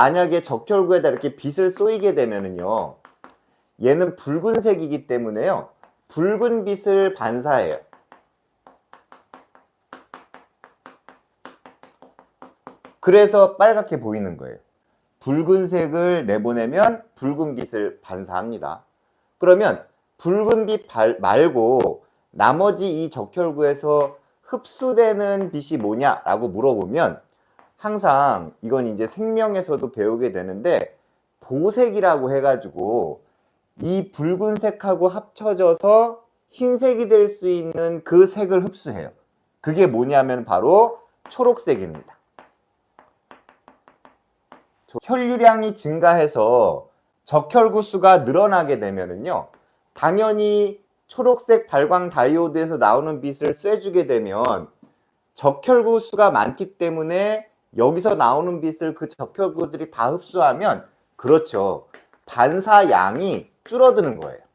만약에 적혈구에다 이렇게 빛을 쏘이게 되면은요. 얘는 붉은색이기 때문에요. 붉은 빛을 반사해요. 그래서 빨갛게 보이는 거예요. 붉은색을 내보내면 붉은 빛을 반사합니다. 그러면 붉은 빛 발- 말고 나머지 이 적혈구에서 흡수되는 빛이 뭐냐라고 물어보면 항상 이건 이제 생명에서도 배우게 되는데 보색이라고 해가지고 이 붉은색하고 합쳐져서 흰색이 될 수 있는 그 색을 흡수해요. 그게 뭐냐면 바로 초록색입니다. 혈류량이 증가해서 적혈구 수가 늘어나게 되면은요, 당연히 초록색 발광 다이오드에서 나오는 빛을 쐬주게 되면 적혈구 수가 많기 때문에 여기서 나오는 빛을 그 적혈구들이 다 흡수하면 그렇죠. 반사 양이 줄어드는 거예요.